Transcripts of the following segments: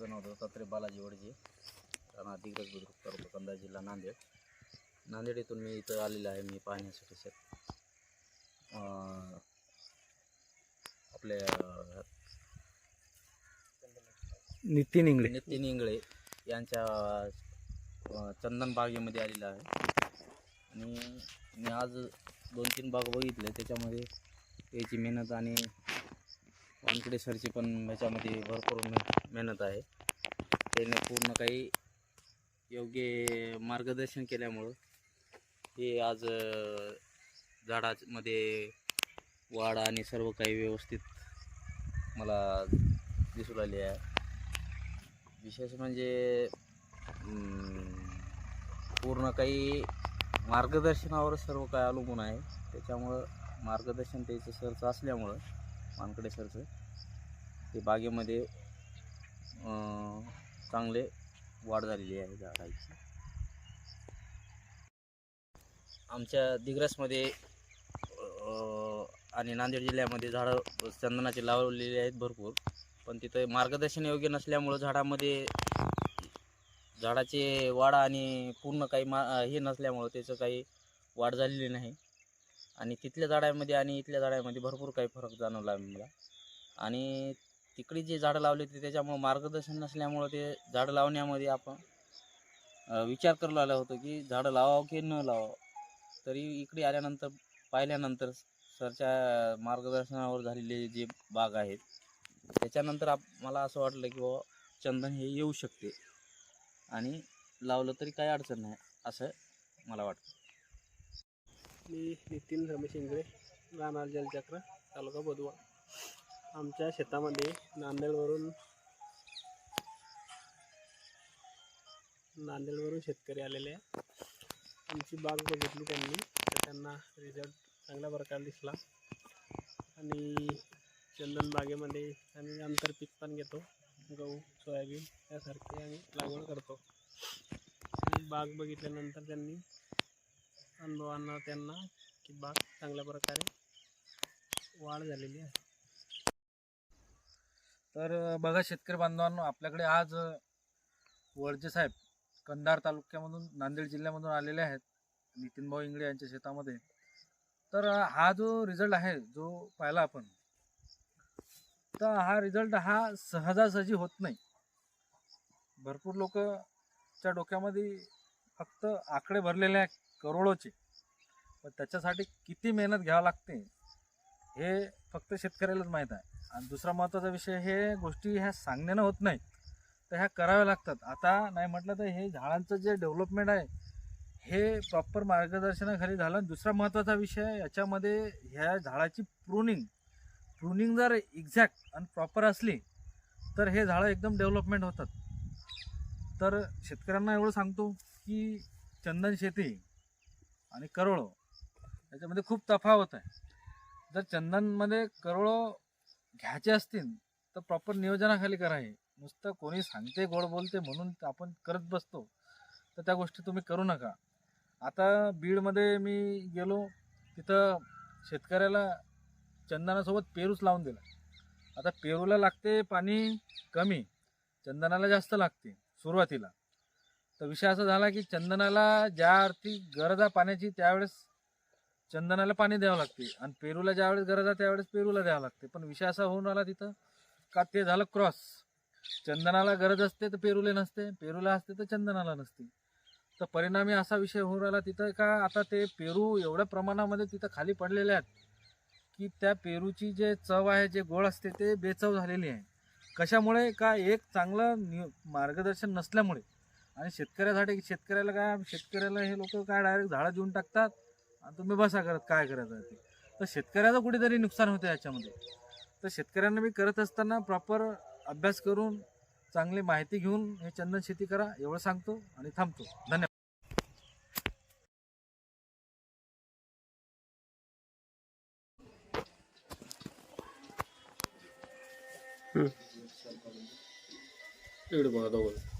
माझं नाव दत्तात्रय बालाजी वडजे राणा दिग्रज बुद्रुक तालुका कंदा जिल्हा नांदेड. नांदेड येथून मी इथं आलेलो आहे मी पाहण्यासाठी सर. आपल्या नितीन इंगळे. नितीन इंगळे यांच्या चंदन बागेमध्ये आलेला आहे. आणि मी आज दोन तीन बाग बघितले. त्याच्यामध्ये याची मेहनत आणि वानकडे सरची पण ह्याच्यामध्ये भरपूर मेहनत आहे. त्याने पूर्ण काही योग्य मार्गदर्शन केल्यामुळं हे आज झाडामध्ये वाढ आणि सर्व काही व्यवस्थित मला दिसू लागली आहे. विशेष म्हणजे पूर्ण काही मार्गदर्शनावर सर्व काय अवलंबून आहे. त्याच्यामुळं मार्गदर्शन त्याचं सरचं असल्यामुळं वानकडे सरचं ते बागेमध्ये चांगले वाढ झालेली आहे झाडाची. आमच्या दिग्रसमध्ये आणि नांदेड जिल्ह्यामध्ये झाडं चंदनाचे लावलेले आहेत भरपूर. पण तिथं मार्गदर्शन योग्य नसल्यामुळं झाडामध्ये झाडाचे वाढ आणि पूर्ण काही मा हे नसल्यामुळं त्याचं काही वाढ झालेली नाही. आणि तिथल्या झाडामध्ये आणि इथल्या झाडामध्ये भरपूर काही फरक जाणवला मला. आणि तिकडे जे झाडं लावले होते त्याच्यामुळं मार्गदर्शन नसल्यामुळं ते झाडं लावण्यामध्ये आपण विचार करू लागलो होतो की झाडं लावावं की न लावावं. तरी इकडे आल्यानंतर पाहिल्यानंतर सरच्या मार्गदर्शनावर झालेले जे बाग आहेत त्याच्यानंतर आप मला असं वाटलं की बाबा चंदन हे येऊ शकते. आणि लावलं तरी काही अडचण नाही असं मला वाटतं. मी नितीन रमेश इंगळे राहणार जलचक्र तालुका बदवा आमच्या शेतामध्ये नांदेडवरून नांदेडवरून शेतकरी आलेले आहे आमची बाग बघितली त्यांनी तर त्यांना रिझल्ट चांगल्या प्रकारे दिसला. आणि चंदन बागेमध्ये आम्ही आंतरपीक पण घेतो. गहू सोयाबीन यासारखे आम्ही लागवड करतो. बाग बघितल्यानंतर त्यांनी अनुभवांना त्यांना की बाग चांगल्या प्रकारे वाढ झालेली आहे. तर बघा शेतकरी बांधवांनो आपल्याकडे आज अ, साहेब कंधार तालुक्यामधून नांदेड जिल्ह्यामधून आलेले आहेत नितीनभाऊ इंगळे यांच्या शेतामध्ये. तर हा जो रिझल्ट आहे जो पाहिला आपण तर हा रिझल्ट हा सहजासहजी होत नाही. भरपूर लोकच्या डोक्यामध्ये फक्त आकडे भरलेले आहे करोडोचे. पण त्याच्यासाठी किती मेहनत घ्यावं लागते हे फक्त शेतकऱ्यालाच माहीत आहे. आणि दुसरा महत्त्वाचा विषय हे गोष्टी ह्या सांगण्यानं होत नाही तर ह्या कराव्या लागतात. आता नाही म्हटलं तर हे झाडांचं जे डेव्हलपमेंट आहे हे प्रॉपर मार्गदर्शनाखाली झालं. आणि दुसरा महत्त्वाचा विषय याच्यामध्ये ह्या झाडाची प्रुनिंग प्रुनिंग जर एक्झॅक्ट आणि प्रॉपर असली तर हे झाडं एकदम डेव्हलपमेंट होतात. तर शेतकऱ्यांना एवढं सांगतो की चंदन शेती आणि करोळो. याच्यामध्ये खूप तफावत आहे. जर चंदनमध्ये करोळो घ्यायचे असतील तर प्रॉपर नियोजनाखाली करावे नुसतं कोणी सांगते गोड बोलते म्हणून आपण करत बसतो. तर त्या गोष्टी तुम्ही करू नका. आता बीडमध्ये मी गेलो तिथं शेतकऱ्याला चंदनासोबत पेरूच लावून दिला. आता पेरूला लागते पाणी कमी चंदनाला जास्त लागते सुरुवातीला. तर विषय असा झाला की चंदनाला ज्या अर्थी गरज आहे पाण्याची त्यावेळेस चंदनाला पाणी द्यावं लागते. आणि पेरूला ज्यावेळेस गरज आहे त्यावेळेस पेरूला द्यावं लागते. पण विषय असा होऊन आला तिथं का ते झालं क्रॉस. चंदनाला गरज असते तर पेरूला नसते. पेरूला असते तर चंदनाला नसते. तर परिणामी असा विषय होऊन राहिला तिथं का आता ते पेरू एवढ्या प्रमाणामध्ये तिथं खाली पडलेले आहेत की त्या पेरूची जे चव आहे जे गोड असते ते बेचव झालेली आहे. कशामुळे? का एक चांगलं नि मार्गदर्शन नसल्यामुळे. आणि शेतकऱ्यासाठी शेतकऱ्याला काय शेतकऱ्याला हे लोक काय डायरेक्ट झाडं देऊन टाकतात आणि तुम्ही बसा करत काय करायचं आहे ते. तर शेतकऱ्याचं कुठेतरी नुकसान होतं याच्यामध्ये. तर शेतकऱ्यांना मी करत असताना प्रॉपर अभ्यास करून चांगली माहिती घेऊन हे चंदन शेती करा एवढं सांगतो आणि थांबतो. धन्यवाद. इकडे बघा दोघं.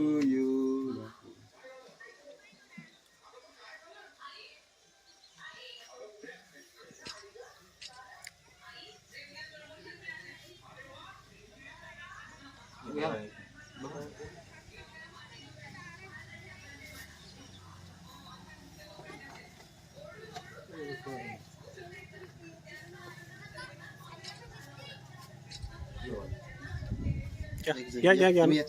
Yeah, yeah, hmm. yeah,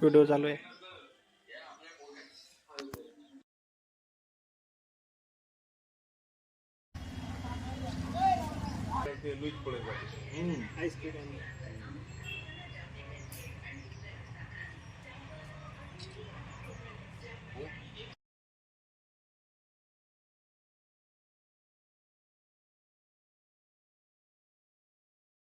video चालू आहे. Ice cream